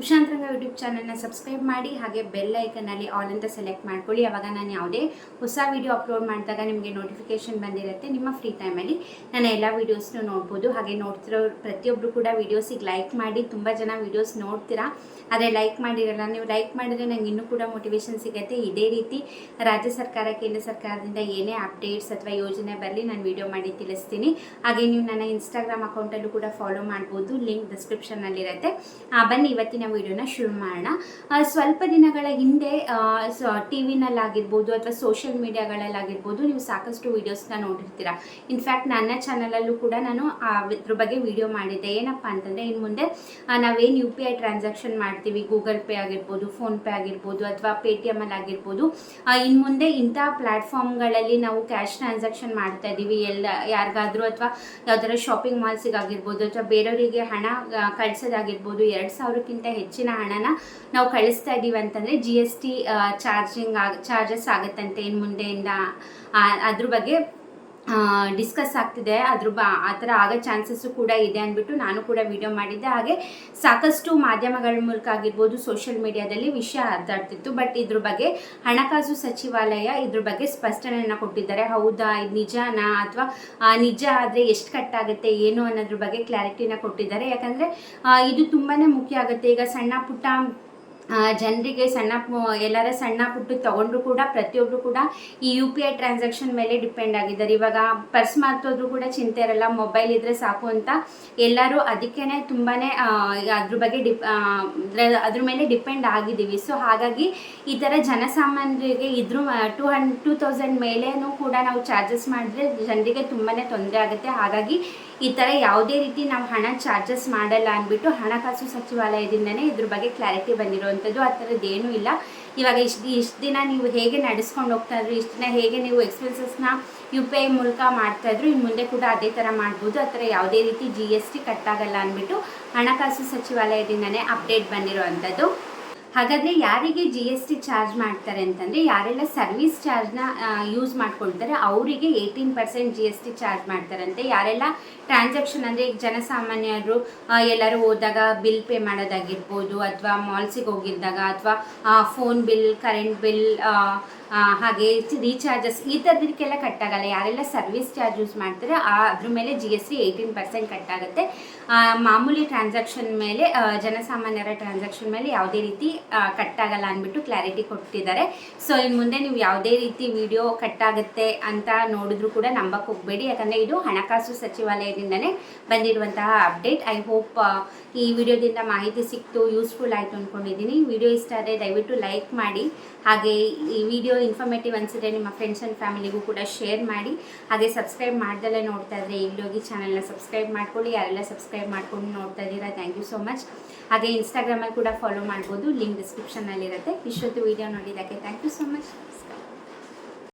ಉಷಾ ಅಂತರಂಗ ಯೂಟ್ಯೂಬ್ ಚಾನಲ್ನ ಸಬ್ಸ್ಕ್ರೈಬ್ ಮಾಡಿ, ಹಾಗೆ ಬೆಲ್ ಐಕನಲ್ಲಿ ಆಲ್ ಅಂತ ಸೆಲೆಕ್ಟ್ ಮಾಡ್ಕೊಳ್ಳಿ. ಅವಾಗ ನಾನು ಯಾವುದೇ ಹೊಸ ವೀಡಿಯೋ ಅಪ್ಲೋಡ್ ಮಾಡಿದಾಗ ನಿಮಗೆ ನೋಟಿಫಿಕೇಶನ್ ಬಂದಿರುತ್ತೆ ನಿಮ್ಮ ಫ್ರೀ ಟೈಮಲ್ಲಿ ನಾನು ಎಲ್ಲ ವೀಡಿಯೋಸ್ನೂ ನೋಡ್ಬೋದು. ಹಾಗೆ ನೋಡ್ತಿರೋ ಪ್ರತಿಯೊಬ್ಬರು ಕೂಡ ವೀಡಿಯೋಸಿಗೆ ಲೈಕ್ ಮಾಡಿ, ತುಂಬ ಜನ ವೀಡಿಯೋಸ್ ನೋಡ್ತೀರಾ. ಆದರೆ ಲೈಕ್ ಮಾಡಿರಲ್ಲ. ನೀವು ಲೈಕ್ ಮಾಡಿದ್ರೆ ನಂಗೆ ಇನ್ನೂ ಕೂಡ ಮೋಟಿವೇಶನ್ ಸಿಗುತ್ತೆ. ಇದೇ ರೀತಿ ರಾಜ್ಯ ಸರ್ಕಾರ, ಕೇಂದ್ರ ಸರ್ಕಾರದಿಂದ ಏನೇ ಅಪ್ಡೇಟ್ಸ್ ಅಥವಾ ಯೋಜನೆ ಬರಲಿ ನಾನು ವಿಡಿಯೋ ಮಾಡಿ ತಿಳಿಸ್ತೀನಿ. ಹಾಗೆ ನೀವು ನನ್ನ ಇನ್ಸ್ಟಾಗ್ರಾಮ್ ಅಕೌಂಟಲ್ಲೂ ಕೂಡ ಫಾಲೋ ಮಾಡ್ಬೋದು. ಲಿಂಕ್ ಡಿಸ್ಕ್ರಿಪ್ಷನ್ನಲ್ಲಿರುತ್ತೆ ಬನ್ನಿ, ಇವತ್ತಿನ ವಿಡಿಯೋನ ಶುರು ಮಾಡೋಣ. ಸ್ವಲ್ಪ ದಿನಗಳ ಹಿಂದೆ ಟಿ ವಿನಲ್ಲಾಗಿರ್ಬೋದು ಅಥವಾ ಸೋಷಿಯಲ್ ಮೀಡಿಯಾಗಳಲ್ಲಾಗಿರ್ಬೋದು ನೀವು ಸಾಕಷ್ಟು ವೀಡಿಯೋಸ್ನ ನೋಡಿರ್ತೀರ. ಇನ್ಫ್ಯಾಕ್ಟ್ ನನ್ನ ಚಾನಲಲ್ಲೂ ಕೂಡ ನಾನು ಆ, ಇದ್ರ ಬಗ್ಗೆ ವಿಡಿಯೋ ಮಾಡಿದ್ದೆ. ಏನಪ್ಪ ಅಂತಂದರೆ ಇನ್ನು ಮುಂದೆ ನಾವೇನು ಯು ಪಿ ಐ ಟ್ರಾನ್ಸಾಕ್ಷನ್ ಮಾಡ್ತೀವಿ, ಗೂಗಲ್ ಪೇ ಆಗಿರ್ಬೋದು ಫೋನ್ಪೇ ಆಗಿರ್ಬೋದು ಅಥವಾ ಪೇ ಟಿ ಎಮಲ್ಲಿ ಆಗಿರ್ಬೋದು ಇನ್ನು ಮುಂದೆ ಇಂಥ ಪ್ಲ್ಯಾಟ್ಫಾರ್ಮ್ಗಳಲ್ಲಿ ನಾವು ಕ್ಯಾಶ್ ಟ್ರಾನ್ಸಾಕ್ಷನ್ ಮಾಡ್ತಾ ಇದ್ದೀವಿ. ಎಲ್ಲ, ಯಾರಿಗಾದರೂ ಅಥವಾ ಯಾವ್ದಾರ ಶಾಪಿಂಗ್ ಮಾಲ್ಸಿಗೆ ಆಗಿರ್ಬೋದು ಅಥವಾ ಬೇರೆಯವರಿಗೆ ಹಣ ಕಳ್ಸೋದಾಗಿರ್ಬೋದು, ಎರಡು ಸಾವಿರಕ್ಕಿಂತ ಹೆಚ್ಚಿನ ಹಣನ ನಾವು ಕಳಿಸ್ತಾ ಇದ್ದೀವಿ ಅಂತಂದರೆ ಜಿ ಎಸ್ ಟಿ ಚಾರ್ಜಿಂಗ್ ಆಗ ಚಾರ್ಜಸ್ ಆಗುತ್ತಂತೆ ಇನ್ನು ಮುಂದೆಯಿಂದ. ಅದ್ರ ಬಗ್ಗೆ ಡಿಸ್ಕಸ್ ಆಗ್ತಿದೆ. ಅದ್ರ ಬಾ, ಆ ಥರ ಆಗೋ ಚಾನ್ಸಸ್ಸು ಕೂಡ ಇದೆ ಅಂದ್ಬಿಟ್ಟು ನಾನು ಕೂಡ ವಿಡಿಯೋ ಮಾಡಿದ್ದೆ. ಹಾಗೆ ಸಾಕಷ್ಟು ಮಾಧ್ಯಮಗಳ ಮೂಲಕ ಆಗಿರ್ಬೋದು ಸೋಷಿಯಲ್ ಮೀಡಿಯಾದಲ್ಲಿ ವಿಷಯ ಹರಿದಾಡ್ತಿತ್ತು ಬಟ್ ಇದ್ರ ಬಗ್ಗೆ ಹಣಕಾಸು ಸಚಿವಾಲಯ ಇದ್ರ ಬಗ್ಗೆ ಸ್ಪಷ್ಟನೆಯನ್ನು ಕೊಟ್ಟಿದ್ದಾರೆ. ಹೌದಾ, ಇದು ನಿಜನಾ ಅಥವಾ ನಿಜ ಆದರೆ ಎಷ್ಟು ಕಟ್ಟಾಗುತ್ತೆ, ಏನು ಅನ್ನೋದ್ರ ಬಗ್ಗೆ ಕ್ಲಾರಿಟಿನ ಕೊಟ್ಟಿದ್ದಾರೆ. ಯಾಕಂದರೆ ಇದು ತುಂಬಾ ಮುಖ್ಯ ಆಗುತ್ತೆ. ಈಗ ಸಣ್ಣ ಪುಟ್ಟ ಜನರಿಗೆ ಸಣ್ಣ ಎಲ್ಲರ ಸಣ್ಣ ಪುಟ್ಟು ತಗೊಂಡ್ರು ಕೂಡ ಪ್ರತಿಯೊಬ್ಬರು ಕೂಡ ಈ ಯು ಪಿ ಐ ಟ್ರಾನ್ಸಾಕ್ಷನ್ ಮೇಲೆ ಡಿಪೆಂಡ್ ಆಗಿದ್ದಾರೆ. ಇವಾಗ ಪರ್ಸ್ ಮಾರ್ತೋದ್ರು ಕೂಡ ಚಿಂತೆ ಇರಲ್ಲ ಮೊಬೈಲ್ ಇದ್ರೆ ಸಾಕು ಅಂತ. ಎಲ್ಲರೂ ಅದಕ್ಕೇನೆ ತುಂಬಾ ಅದ್ರ ಬಗ್ಗೆ ಡಿಪ್ ಅದ್ರ- ಮೇಲೆ ಡಿಪೆಂಡ್ ಆಗಿದ್ದೀವಿ. ಸೊ ಹಾಗಾಗಿ ಈ ಥರ ಜನಸಾಮಾನ್ಯರಿಗೆ ಇದ್ರ ಟೂ ಹಂಡ್ ಟೂ ತೌಸಂಡ್ ಮೇಲೇನೂ ಕೂಡ ನಾವು ಚಾರ್ಜಸ್ ಮಾಡಿದ್ರೆ ಜನರಿಗೆ ತುಂಬಾ ತೊಂದರೆ ಆಗುತ್ತೆ. ಹಾಗಾಗಿ ಈ ಥರ ಯಾವುದೇ ರೀತಿ ನಾವು ಹಣ ಚಾರ್ಜಸ್ ಮಾಡಲ್ಲ ಅಂದ್ಬಿಟ್ಟು ಹಣಕಾಸು ಸಚಿವಾಲಯದಿಂದನೇ ಇದ್ರ ಬಗ್ಗೆ ಕ್ಲಾರಿಟಿ ಬಂದಿರುವಂಥದ್ದು ಆ ಥರದ್ದು ಏನೂ ಇಲ್ಲ. ಇವಾಗ ಇಷ್ಟು ಇಷ್ಟು ದಿನ ನೀವು ಹೇಗೆ ನಡೆಸ್ಕೊಂಡು ಹೋಗ್ತಾ ಇದ್ರು, ಇಷ್ಟು ದಿನ ಹೇಗೆ ನೀವು ಎಕ್ಸ್ಪೆನ್ಸಸ್ನ ಯು ಪಿ ಐ ಮೂಲಕ ಮಾಡ್ತಾ ಇದ್ರು ಇನ್ನು ಮುಂದೆ ಕೂಡ ಅದೇ ಥರ ಮಾಡ್ಬೋದು. ಆ ಥರ ಯಾವುದೇ ರೀತಿ ಜಿ ಎಸ್ ಟಿ ಕಟ್ಟಾಗಲ್ಲ ಅಂದ್ಬಿಟ್ಟು ಹಣಕಾಸು ಸಚಿವಾಲಯದಿಂದನೇ ಅಪ್ಡೇಟ್ ಬಂದಿರುವಂಥದ್ದು. ಹಾಗಾದರೆ ಯಾರಿಗೆ ಜಿ ಎಸ್ ಟಿ ಚಾರ್ಜ್ ಮಾಡ್ತಾರೆ ಅಂತಂದರೆ ಯಾರೆಲ್ಲ ಸರ್ವಿಸ್ ಚಾರ್ಜ್ನ ಯೂಸ್ ಮಾಡ್ಕೊಳ್ತಾರೆ, ಅವರಿಗೆ eighteen percent G S T charge ಮಾಡ್ತಾರಂತೆ ಯಾರೆಲ್ಲ ಟ್ರಾನ್ಸಾಕ್ಷನ್ ಅಂದರೆ ಈಗ ಜನಸಾಮಾನ್ಯರು ಎಲ್ಲರೂ ಹೋದಾಗ ಬಿಲ್ ಪೇ ಮಾಡೋದಾಗಿರ್ಬೋದು, ಅಥವಾ ಮಾಲ್ಸಿಗೆ ಹೋಗಿದ್ದಾಗ, ಅಥವಾ ಫೋನ್ ಬಿಲ್ ಕರೆಂಟ್ ಬಿಲ್ ಹಾಗೆ ರೀಚಾರ್ಜಸ್ ಈ ಥರದಕ್ಕೆಲ್ಲ ಕಟ್ಟಾಗಲ್ಲ ಯಾರೆಲ್ಲ ಸರ್ವಿಸ್ ಚಾರ್ಜ್ ಯೂಸ್ ಮಾಡ್ತಾರೆ ಆ, ಅದ್ರ ಮೇಲೆ G S T eighteen percent ಕಟ್ಟಾಗುತ್ತೆ ಮಾಮೂಲಿ ಟ್ರಾನ್ಸಾಕ್ಷನ್ ಮೇಲೆ ಜನಸಾಮಾನ್ಯರ ಟ್ರಾನ್ಸಾಕ್ಷನ್ ಮೇಲೆ ಯಾವುದೇ ರೀತಿ ಕಟ್ಟಾಗಲ್ಲ ಅಂದ್ಬಿಟ್ಟು ಕ್ಲಾರಿಟಿ ಕೊಟ್ಟಿದ್ದಾರೆ. ಸೊ ಇನ್ನು ಮುಂದೆ ನೀವು ಯಾವುದೇ ರೀತಿ ವಿಡಿಯೋ ಕಟ್ಟಾಗುತ್ತೆ ಅಂತ ನೋಡಿದ್ರು ಕೂಡ ನಂಬಕ್ಕೆ ಹೋಗಬೇಡಿ. ಯಾಕಂದರೆ ಇದು ಹಣಕಾಸು ಸಚಿವಾಲಯದಿಂದನೇ ಬಂದಿರುವಂತಹ ಅಪ್ಡೇಟ್ ಐ ಹೋಪ್ ಈ ವಿಡಿಯೋದಿಂದ ಮಾಹಿತಿ ಸಿಕ್ತು ಯೂಸ್ಫುಲ್ ಆಯಿತು ಅಂದ್ಕೊಂಡಿದ್ದೀನಿ ವಿಡಿಯೋ ಇಷ್ಟ ಆದರೆ ದಯವಿಟ್ಟು ಲೈಕ್ ಮಾಡಿ. ಹಾಗೆ ಈ ವಿಡಿಯೋ ಇನ್ಫಾರ್ಮೇಟಿವ್ ಅನಿಸಿದ್ರೆ ನಿಮ್ಮ ಫ್ರೆಂಡ್ಸ್ ಆ್ಯಂಡ್ ಫ್ಯಾಮಿಲಿಗೂ ಕೂಡ ಶೇರ್ ಮಾಡಿ. ಹಾಗೆ ಸಬ್ಸ್ಕ್ರೈಬ್ ಮಾಡ್ದಲ್ಲೇ ನೋಡ್ತಾ ಇದ್ರೆ ಇಲ್ಲಿ ಹೋಗಿ ಚಾನಲ್ನ ಸಬ್ಸ್ಕ್ರೈಬ್ ಮಾಡ್ಕೊಳ್ಳಿ. ಯಾರೆಲ್ಲ ಸಬ್ಸ್ಕ್ರೈಬ್ ಮಾಡ್ಕೊಂಡು ನೋಡ್ತಾ ಇದ್ದೀರಾ ಥ್ಯಾಂಕ್ ಯು ಸೊ ಮಚ್ ಹಾಗೆ ಇನ್ಸ್ಟಾಗ್ರಾಮಲ್ಲಿ ಕೂಡ ಫಾಲೋ ಮಾಡ್ಬೋದು. ಲಿಂಕ್ ಡಿಸ್ಕ್ರಿಪ್ಷನ್ನಲ್ಲಿರುತ್ತೆ ಇಷ್ಟೊತ್ತು ವೀಡಿಯೋ ನೋಡಿದ್ದಕ್ಕೆ ಥ್ಯಾಂಕ್ ಯು ಸೊ ಮಚ್